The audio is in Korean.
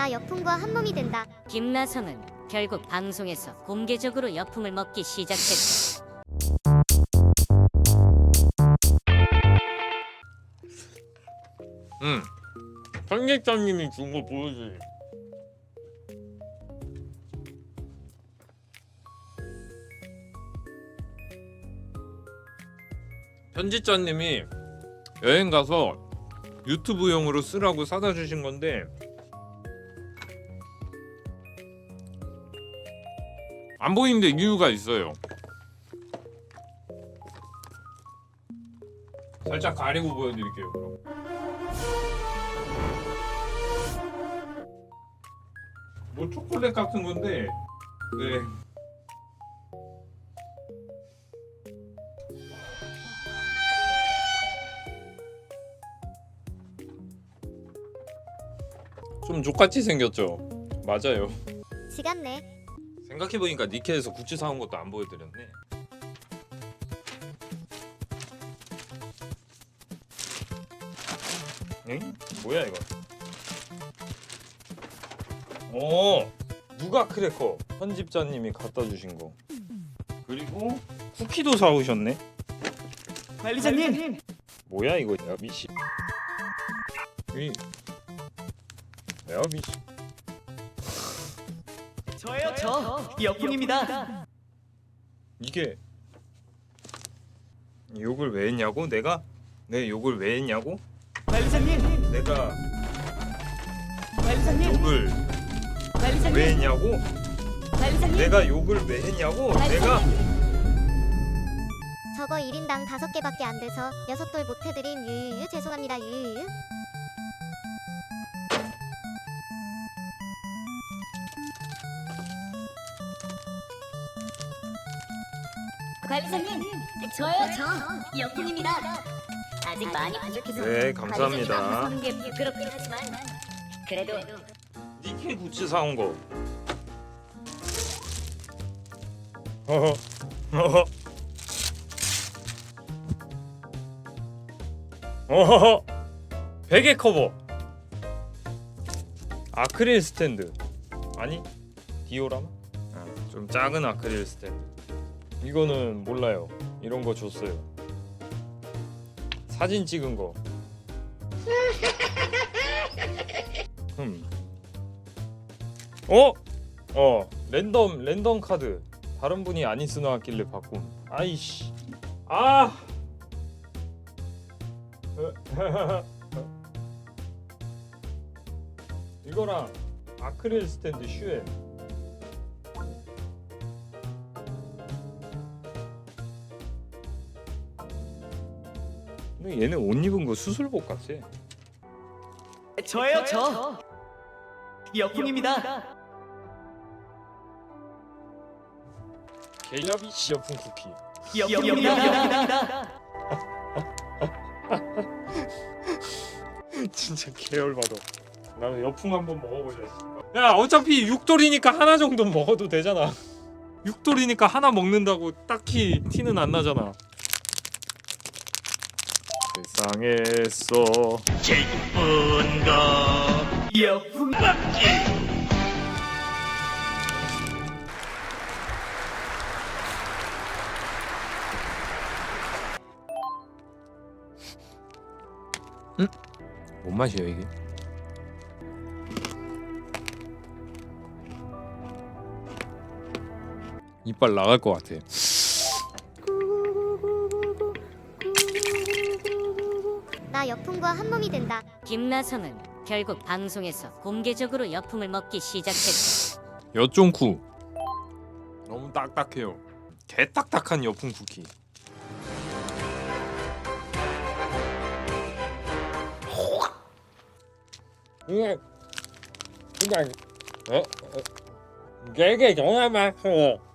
나 여풍과 한 몸이 된다. 김나성은 결국 방송에서 공개적으로 여풍을 먹기 시작했다. 응. 편집자님이 준 거 보여주지. 편집자님이 여행 가서 유튜브용으로 쓰라고 사다 주신 건데 안 보이는데 이유가 있어요. 살짝 가리고 보여드릴게요. 그럼. 뭐 초콜릿 같은 건데 네 좀 족같이 생겼죠 맞아요 지갔네. 생각해보니까 니케에서 굿즈 사온 것도 안 보여드렸네. 응? 뭐야 이거? 어 누가 크래커? 편집자님이 갖다 주신 거. 그리고 쿠키도 사오셨네? 관리자님! 뭐야 이거? 야 미씨. 이 야 미씨 저예요 저. 여풍입니다. 이게 욕을 왜 했냐고? 내가 내 욕을 왜 했냐고? 관리자님. 내가 관리자님. 욕을 관리자님. 왜 했냐고? 관리자님. 내가 욕을 왜 했냐고? 내가 저거 1인당 5개밖에 안 돼서 6돌 못 해드린 유유유. 죄송합니다. 유유유. 관리자님, 저요 저. 여풍입니다. 아직 많이 부족해서 네, 감사합니다. 게 부끄럽긴 하지만 그래도 니케 굿즈 사온 거. 허허. 허허 어허허. 베개 커버. 아크릴 스탠드. 아니 디오라마? 아, 좀 작은 아크릴 스탠드 이거는 몰라요. 이런 거 줬어요. 사진 찍은 거. 흠. 어? 어 랜덤 랜덤 카드. 다른 분이 아니스 나왔길래 바꿈 아이씨. 아! 이거랑 아크릴 스탠드 슈엔 근데 얘는 옷 입은 거 수술복 같아 저예요 저 여풍입니다 개야비 시어풍 쿠키 여풍입니다 진짜 계열받아. 나는 여풍 한번 먹어보자. 야 어차피 육돌이니까 하나 정도 먹어도 되잖아. 육돌이니까 하나 먹는다고 딱히 티는 안 나잖아. 세상에서 여풍 뭔 맛이야 이게? 이빨 나갈 것 같아. 여풍과 한 몸이 된다. 김나성은 결국 방송에서 공개적으로 여풍을 먹기 시작했다. 엿종쿠 너무 딱딱해요. 개 딱딱한 여풍 쿠키. 이게 그냥 어? 어? 되게 정말 맛있어.